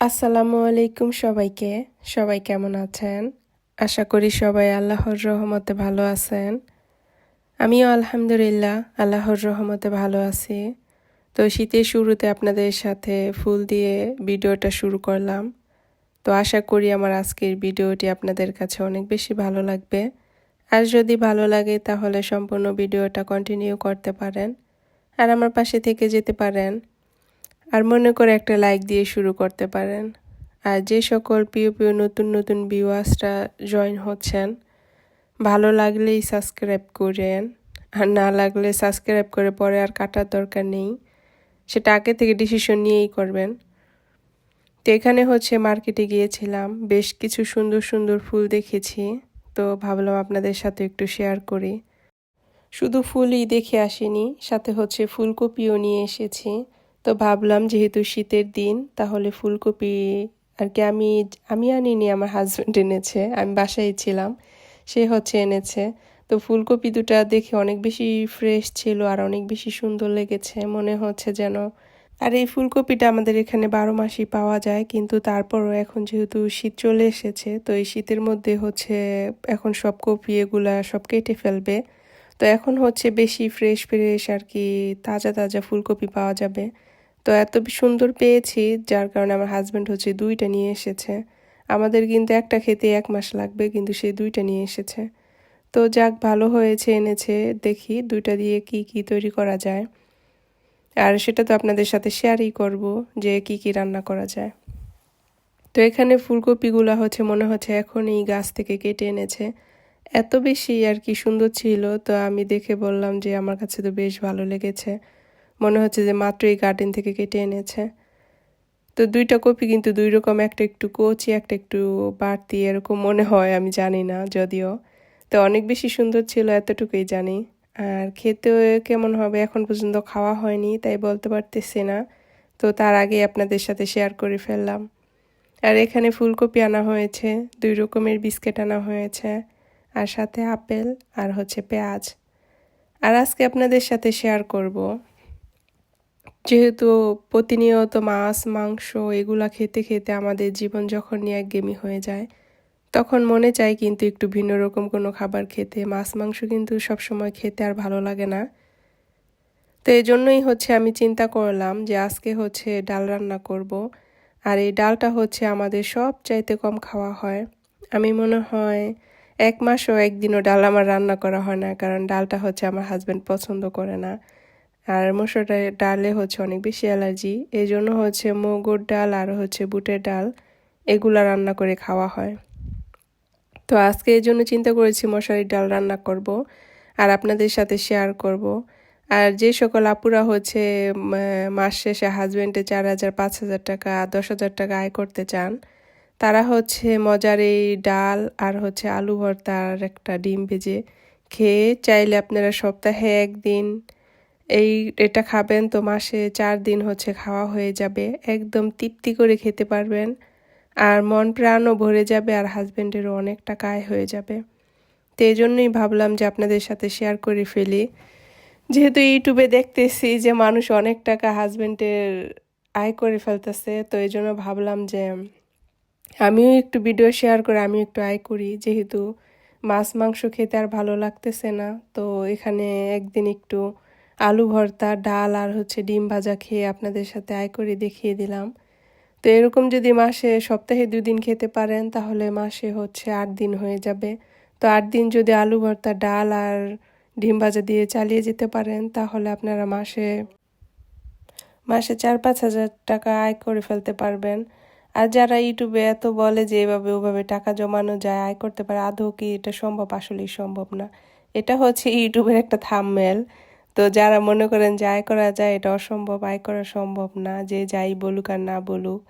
আসসালামু আলাইকুম সবাইকে। সবাই কেমন আছেন? আশা করি সবাই আল্লাহর রহমতে ভালো আছেন। আমিও আলহামদুলিল্লাহ আল্লাহর রহমতে ভালো আছি। তো শীতের শুরুতে আপনাদের সাথে ফুল দিয়ে ভিডিওটা শুরু করলাম। তো আশা করি আমার আজকের ভিডিওটি আপনাদের কাছে অনেক বেশি ভালো লাগবে। আর যদি ভালো লাগে তাহলে সম্পূর্ণ ভিডিওটা কন্টিনিউ করতে পারেন। আর আমার পাশে থেকে যেতে পারেন। আর মনে করে একটা লাইক দিয়ে শুরু করতে পারেন। আর যে সকল প্রিয় প্রিয় নতুন নতুন ভিউয়ার্সরা জয়েন হচ্ছেন, ভালো লাগলেই সাবস্ক্রাইব করেন। আর না লাগলে সাবস্ক্রাইব করে পরে আর কাটার দরকার নেই। সেটা আগে থেকে ডিসিশন নিয়েই করবেন। তো এখানে হচ্ছে মার্কেটে গিয়েছিলাম, বেশ কিছু সুন্দর সুন্দর ফুল দেখেছি। তো ভাবলাম আপনাদের সাথে একটু শেয়ার করি। শুধু ফুলই দেখে আসিনি, সাথে হচ্ছে ফুলকপিও নিয়ে এসেছি। তো ভাবলাম যেহেতু শীতের দিন, তাহলে ফুলকপি আর কি আমি আমি আনিনি, আমার হাজব্যান্ড এনেছে, আমি বাসায় ছিলাম, সে হচ্ছে এনেছে। তো ফুলকপি দুটা দেখে অনেক বেশি ফ্রেশ ছিল আর অনেক বেশি সুন্দর লেগেছে, মনে হচ্ছে যেন। আর এই ফুলকপিটা আমাদের এখানে বারো মাসই পাওয়া যায়, কিন্তু তারপরও এখন যেহেতু শীত চলে এসেছে, তো এই শীতের মধ্যে হচ্ছে এখন সব কপি এগুলা সব কেটে ফেলবে। তো এখন হচ্ছে বেশি ফ্রেশ ফ্রেশ আর কি তাজা তাজা ফুলকপি পাওয়া যাবে। তো এত সুন্দর পেয়েছি, যার কারণে আমার হাজব্যান্ড হচ্ছে দুইটা নিয়ে এসেছে। আমাদের কিন্তু একটা খেতে এক মাস লাগবে, কিন্তু সে দুইটা নিয়ে এসেছে। তো যাক, ভালো হয়েছে, এনেছে, দেখি দুইটা দিয়ে কি কি তৈরি করা যায়। আর সেটা তো আপনাদের সাথে শেয়ারই করব যে কি কি রান্না করা যায়। তো এখানে ফুলকপিগুলো হচ্ছে, মনে হচ্ছে এখন এই গাছ থেকে কেটে এনেছে। এত বেশি আর কি সুন্দর ছিল, তো আমি দেখে বললাম যে আমার কাছে তো বেশ ভালো লেগেছে। মনে হচ্ছে যে মাত্র এই গার্ডেন থেকে কেটে এনেছে। তো দুইটা কপি কিন্তু দুই রকম, একটা একটু কচি, একটা একটু বাড়তি, এরকম মনে হয়, আমি জানি না, যদিও। তো অনেক বেশি সুন্দর ছিল, এতটুকুই জানি। আর খেতেও কেমন হবে, এখন পর্যন্ত খাওয়া হয়নি, তাই বলতে পারতেছি না। তো তার আগে আপনাদের সাথে শেয়ার করে ফেললাম। আর এখানে ফুলকপি আনা হয়েছে, দুই রকমের বিস্কিট আনা হয়েছে, আর সাথে আপেল, আর হচ্ছে পেঁয়াজ। আর আজকে আপনাদের সাথে শেয়ার করব। যেহেতু প্রতিনিয়ত মাছ, মাংস এগুলা খেতে খেতে আমাদের জীবন যখন নিয়ে একগেমি হয়ে যায়, তখন মনে চায় কিন্তু একটু ভিন্ন রকম কোনো খাবার খেতে। মাছ, মাংস কিন্তু সবসময় খেতে আর ভালো লাগে না। তো এই জন্যই হচ্ছে আমি চিন্তা করলাম যে আজকে হচ্ছে ডাল রান্না করব। আর এই ডালটা হচ্ছে আমাদের সব চাইতে কম খাওয়া হয়। আমি মনে হয় এক মাসও একদিনও ডাল আমার রান্না করা হয় না, কারণ ডালটা হচ্ছে আমার হাজব্যান্ড পছন্দ করে না। আর মসুর ডালে হচ্ছে অনেক বেশি অ্যালার্জি। এই জন্য হচ্ছে মুগুর ডাল আর হচ্ছে বুটের ডাল এগুলা রান্না করে খাওয়া হয়। তো আজকে এই জন্য চিন্তা করেছি মশারির ডাল রান্না করব আর আপনাদের সাথে শেয়ার করব। আর যে সকল আপুরা হচ্ছে মাস শেষে হাজব্যান্ডে চার হাজার, পাঁচ হাজার টাকা, দশ হাজার টাকা আয় করতে চান, তারা হচ্ছে মজার এই ডাল আর হচ্ছে আলু ভর্তা আর একটা ডিম ভেজে খেয়ে চাইলে আপনারা সপ্তাহে একদিন এই এটা খাবেন তো মাসে চার দিন হচ্ছে খাওয়া হয়ে যাবে, একদম তৃপ্তি করে খেতে পারবেন। আর মন প্রাণও ভরে যাবে আর হাজব্যান্ডেরও অনেক টাকা আয় হয়ে যাবে। তো এই জন্যই ভাবলাম যে আপনাদের সাথে শেয়ার করে ফেলি। যেহেতু ইউটিউবে দেখতেছি যে মানুষ অনেক টাকা হাজব্যান্ডের আয় করে ফেলতেছে, তো এই জন্য ভাবলাম যে আমিও একটু ভিডিও শেয়ার করে আমি একটু আয় করি। যেহেতু মাছ, মাংস খেতে আর ভালো লাগতেছে না, তো এখানে একদিন একটু আলু ভর্তা, ডাল আর হচ্ছে ডিম ভাজা খেয়ে আপনাদের সাথে আয় করে দেখিয়ে দিলাম। তো এরকম যদি মাসে সপ্তাহে দুদিন খেতে পারেন, তাহলে মাসে হচ্ছে আট দিন হয়ে যাবে। তো আট দিন যদি আলু ভর্তা, ডাল আর ডিম ভাজা দিয়ে চালিয়ে যেতে পারেন, তাহলে আপনারা মাসে মাসে চার পাঁচ হাজার টাকা আয় করে ফেলতে পারবেন। আর যারা ইউটিউবে এত বলে যে এভাবে ওভাবে টাকা জমানো যায়, আয় করতে পারে, আদৌ কি এটা সম্ভব? আসলেই সম্ভব না। এটা হচ্ছে ইউটিউবের একটা থামমেল তো যারা মনে করেন যে আয় করা যায়, এটা অসম্ভব, আয় করা সম্ভব না, যে যাই বলুক আর না বলুক।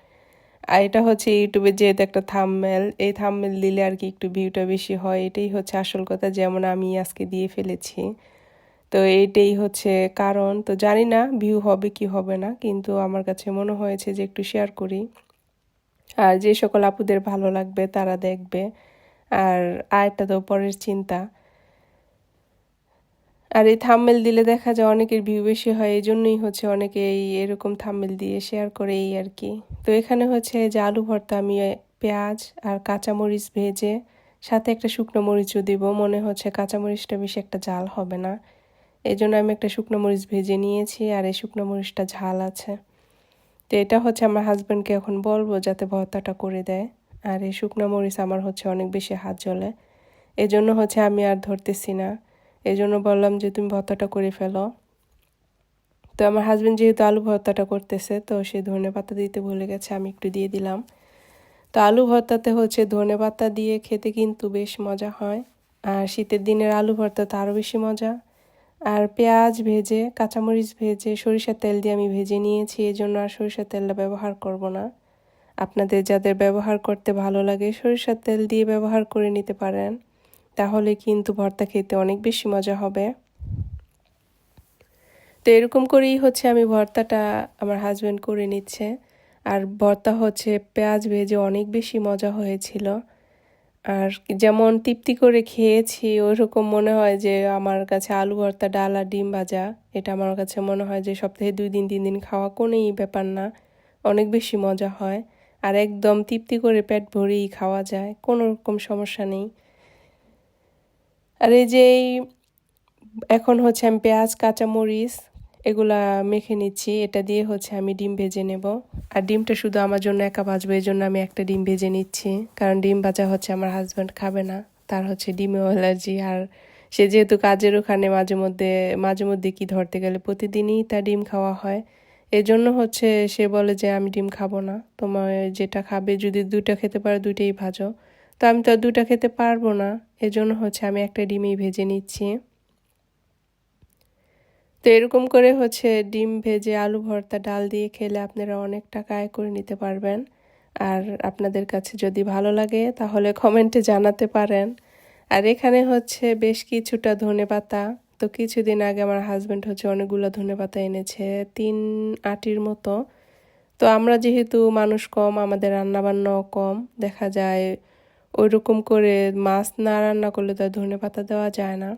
আর এটা হচ্ছে ইউটিউবে যেহেতু একটা থামমেল এই থামমেল দিলে আর কি একটু ভিউটা বেশি হয়। এটাই হচ্ছে আসল কথা যেমন আমি আজকে দিয়ে ফেলেছি। তো এইটাই হচ্ছে কারণ। তো জানি না ভিউ হবে কি হবে না, কিন্তু আমার কাছে মনে হয়েছে যে একটু শেয়ার করি। আর যে সকল আপুদের ভালো লাগবে তারা দেখবে। আর আয়টা তো পরের চিন্তা। আর এই থাম্মেল দিলে দেখা যায় অনেকের ভিউ বেশি হয় এই জন্যই হচ্ছে অনেকে এই এরকম থাম্মেল দিয়ে শেয়ার করে এই আর কি। তো এখানে হচ্ছে যে আলু ভর্তা, আমি পেঁয়াজ আর কাঁচামরিচ ভেজে সাথে একটা শুকনো মরিচও দিব। মনে হচ্ছে কাঁচামরিচটা বেশি একটা ঝাল হবে না। এই জন্য আমি একটা শুকনো মরিচ ভেজে নিয়েছি আর এই শুকনো মরিচটা ঝাল আছে। তো এটা হচ্ছে আমার হাজব্যান্ডকে এখন বলব যাতে ভর্তাটা করে দেয়। আর এই শুকনো মরিচ আমার হচ্ছে অনেক বেশি হাত জ্বলে। এজন্য হচ্ছে আমি আর ধরতেছি না। এই জন্য বললাম যে তুমি ভর্তাটা করে ফেলো। তো আমার হাজব্যান্ড যেহেতু আলু ভর্তাটা করতেছে, তো সে ধনে পাতা দিতে ভুলে গেছে, আমি একটু দিয়ে দিলাম। তো আলু ভর্তাতে হচ্ছে ধনে পাতা দিয়ে খেতে কিন্তু বেশ মজা হয়। আর শীতের দিনের আলু ভর্তা তো আরও বেশি মজা। আর পেঁয়াজ ভেজে, কাঁচামরিচ ভেজে, সরিষার তেল দিয়ে আমি ভেজে নিয়েছি এই জন্য আর সরিষার তেলটা ব্যবহার করব না। আপনাদের যাদের ব্যবহার করতে ভালো লাগে, সরিষার তেল দিয়ে ব্যবহার করে নিতে পারেন। তাহলে কিন্তু ভর্তা খেতে অনেক বেশি মজা হবে। তো এরকম করেই হচ্ছে আমি ভর্তাটা আমার হাজব্যান্ড করে নিচ্ছে। আর ভর্তা হচ্ছে পেঁয়াজ ভেজে অনেক বেশি মজা হয়েছিল। আর যেমন তৃপ্তি করে খেয়েছি ওইরকম মনে হয় যে আমার কাছে আলু ভর্তা, ডাল আর ডিম ভাজা, এটা আমার কাছে মনে হয় যে সপ্তাহে দুই দিন, তিন দিন খাওয়া কোনোই ব্যাপার না, অনেক বেশি মজা হয়। আর একদম তৃপ্তি করে পেট ভরেই খাওয়া যায়, কোনো রকম সমস্যা নেই। আর এই যে এখন হচ্ছে আমি পেঁয়াজ, কাঁচামরিচ এগুলা মেখে নিচ্ছি। এটা দিয়ে হচ্ছে আমি ডিম ভেজে নেব। আর ডিমটা শুধু আমার জন্য একা ভাজবো, এই জন্য আমি একটা ডিম ভেজে নিচ্ছি। কারণ ডিম ভাজা হচ্ছে আমার হাজব্যান্ড খাবে না, তার হচ্ছে ডিমেও অ্যালার্জি আর সে যেহেতু কাজের ওখানে মাঝে মধ্যে মাঝে মধ্যে কি ধরতে গেলে প্রতিদিনই তার ডিম খাওয়া হয়। এই জন্য হচ্ছে সে বলে যে আমি ডিম খাব না, তোমার যেটা খাবে, যদি দুইটা খেতে পারো দুইটাই ভাজো। তো আমি তো দুটা খেতে পারব না। এজন্য হচ্ছে আমি একটা ডিমই ভেজে নিচ্ছি। তো এরকম করে হচ্ছে ডিম ভেজে আলু ভর্তা ডাল দিয়ে খেলে আপনারা অনেক টাকা আয় করে নিতে পারবেন। আর আপনাদের কাছে যদি ভালো লাগে তাহলে কমেন্টে জানাতে পারেন। আর এখানে হচ্ছে বেশ কিছুটা ধনে পাতা। তো কিছুদিন আগে আমার হাজব্যান্ড হচ্ছে অনেকগুলো ধনে পাতা এনেছে, তিন আটির মতো। তো আমরা যেহেতু মানুষ কম, আমাদের রান্নাবান্নাও কম, দেখা যায় ওই রকম করে মাছ না রান্না করলে তো ধনে পাতা দেওয়া যায় না।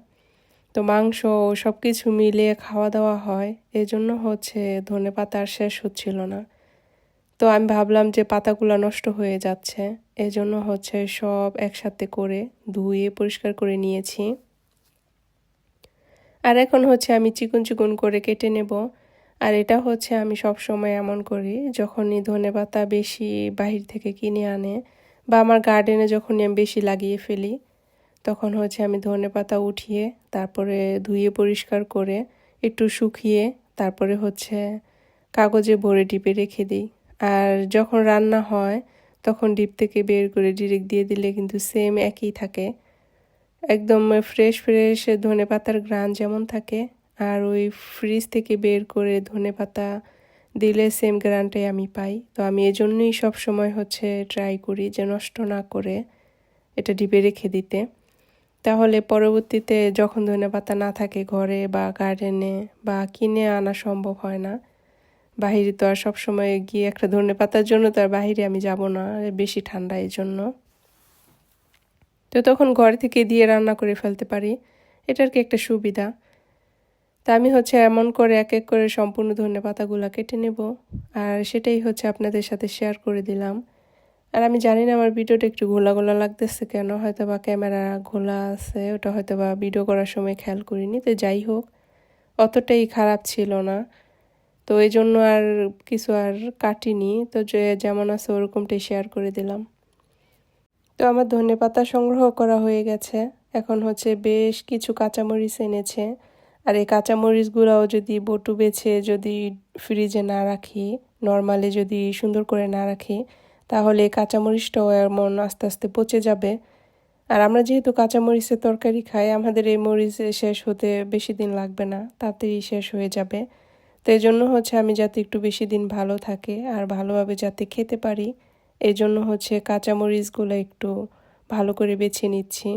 তো মাংস সব কিছু মিলিয়ে খাওয়া দাওয়া হয় এই জন্য হচ্ছে ধনে পাতা আর শেষ হচ্ছিল না। তো আমি ভাবলাম যে পাতাগুলো নষ্ট হয়ে যাচ্ছে এই জন্য হচ্ছে সব একসাথে করে ধুয়ে পরিষ্কার করে নিয়েছি। আর এখন হচ্ছে আমি চিকন চিকন করে কেটে নেব। আর এটা হচ্ছে আমি সব সময় এমন করি, যখনই ধনে পাতা বেশি বাহির থেকে কিনে আনে বা আমার গার্ডেনে যখনই আমি বেশি লাগিয়ে ফেলি, তখন হচ্ছে আমি ধনে পাতা উঠিয়ে, তারপরে ধুয়ে পরিষ্কার করে, একটু শুকিয়ে, তারপরে হচ্ছে কাগজে ভরে ডিপে রেখে দিই। আর যখন রান্না হয়, তখন ডিপ থেকে বের করে ডিরেক্ট দিয়ে দিলে কিন্তু সেম একই থাকে। একদম ফ্রেশ ফ্রেশ ধনে পাতার গ্রান যেমন থাকে, আর ওই ফ্রিজ থেকে বের করে ধনে পাতা দিলে সেম গ্রানটাই আমি পাই। তো আমি এজন্যই সব সময় হচ্ছে ট্রাই করি যে নষ্ট না করে এটা ডিপে রেখে দিতে। তাহলে পরবর্তীতে যখন ধনে পাতা না থাকে ঘরে বা গার্ডেনে বা কিনে আনা সম্ভব হয় না, বাহিরে তো আর সবসময় গিয়ে একটা ধনে পাতার জন্য তো আর বাহিরে আমি যাব না, বেশি ঠান্ডা এই জন্য তো তখন ঘর থেকে দিয়ে রান্না করে ফেলতে পারি। এটার কি একটা সুবিধা? তা আমি হচ্ছে এমন করে এক এক করে সম্পূর্ণ ধনে পাতাগুলো কেটে নেব। আর সেটাই হচ্ছে আপনাদের সাথে শেয়ার করে দিলাম। আর আমি জানি না আমার ভিডিওটা একটু ঘোলা ঘোলা লাগতেছে কেন হয়তো বা ক্যামেরা ঘোলা আছে, ওটা হয়তো বা ভিডিও করার সময় খেয়াল করিনি, তো যাই হোক, অতটাই খারাপ ছিল না। তো এই জন্য আর কিছু আর কাটিনি, তো যে যেমন আছে ওরকমটাই শেয়ার করে দিলাম। তো আমার ধনে পাতা সংগ্রহ করা হয়ে গেছে, এখন হচ্ছে বেশ কিছু কাঁচামরিচ এনেছে। আর এই কাঁচামরিচগুলোও যদি বটু বেছে যদি ফ্রিজে না রাখি নর্মালি যদি সুন্দর করে না রাখি, তাহলে কাঁচামরিচটাও এমন আস্তে আস্তে পচে যাবে। আর আমরা যেহেতু কাঁচামরিচের তরকারি খাই, আমাদের এই মরিচ শেষ হতে বেশি দিন লাগবে না তাড়াতাড়ি শেষ হয়ে যাবে। তো এই জন্য হচ্ছে আমি যাতে একটু বেশি দিন ভালো থাকে আর ভালোভাবে যাতে খেতে পারি, এই জন্য হচ্ছে কাঁচামরিচগুলো একটু ভালো করে বেছে নিচ্ছি।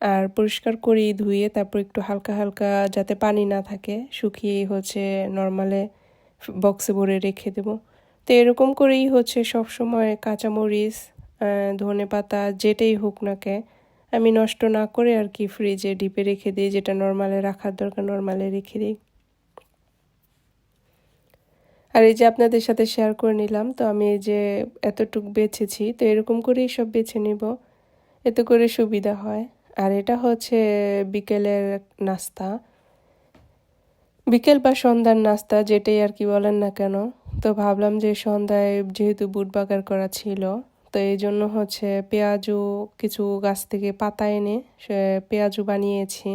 আর পরিষ্কার করি ধুয়ে তারপর একটু হালকা হালকা যাতে পানি না থাকে, শুকিয়ে হচ্ছে নর্মালে বক্সে ভরে রেখে দেব। তো এরকম করেই হচ্ছে সব সময় কাঁচামরিচ ধনে পাতা যেটাই হোক না কে, আমি নষ্ট না করে আর কি ফ্রিজে ডিপে রেখে দিই, যেটা নর্মালে রাখার দরকার নর্মালে রেখে দিই। আর এই যে আপনাদের সাথে শেয়ার করে নিলাম, তো আমি এই যে এতটুক বেছেছি, তো এরকম করেই সব বেছে নিব। এতে করে সুবিধা হয়। আর এটা হচ্ছে বিকেলের নাস্তা। বিকেল বা সন্ধ্যার নাস্তা যেটাই আর কি বলেন না কেন। তো ভাবলাম যে সন্ধ্যায় যেহেতু বুট বাগার করা ছিল, তো এই জন্য হচ্ছে পেঁয়াজু, কিছু গাছ থেকে পাতা এনে পেঁয়াজু বানিয়েছি।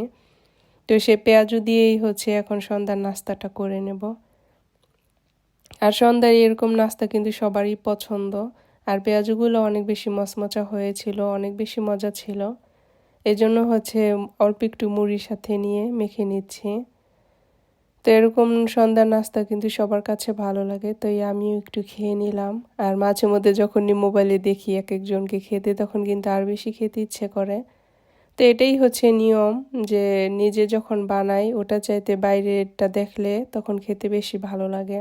তো সে পেঁয়াজু দিয়েই হচ্ছে এখন সন্ধ্যার নাস্তাটা করে নেব। আর সন্ধ্যায় এরকম নাস্তা কিন্তু সবারই পছন্দ। আর পেঁয়াজুগুলো অনেক বেশি মচমচা হয়েছিল, অনেক বেশি মজা ছিল। এজন্য হচ্ছে অল্প একটু মুড়ির সাথে নিয়ে মেখে নিচ্ছি। তো এরকম সন্ধ্যার নাস্তা কিন্তু সবার কাছে ভালো লাগে, তো এই আমিও একটু খেয়ে নিলাম। আর মাঝে মধ্যে যখন মোবাইলে দেখি এক একজনকে খেতে, তখন কিন্তু আর বেশি খেতে ইচ্ছে করে। তো এটাই হচ্ছে নিয়ম যে নিজে যখন বানাই, ওটা চাইতে বাইরেটা দেখলে তখন খেতে বেশি ভালো লাগে।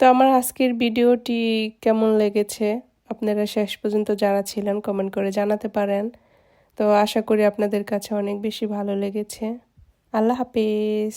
তো আমার আজকের ভিডিওটি কেমন লেগেছে? আপনারা শেষ পর্যন্ত যারা ছিলেন কমেন্ট করে জানাতে পারেন। তো আশা করি আপনাদের কাছে অনেক বেশি ভালো লেগেছে। আল্লাহ হাফিজ।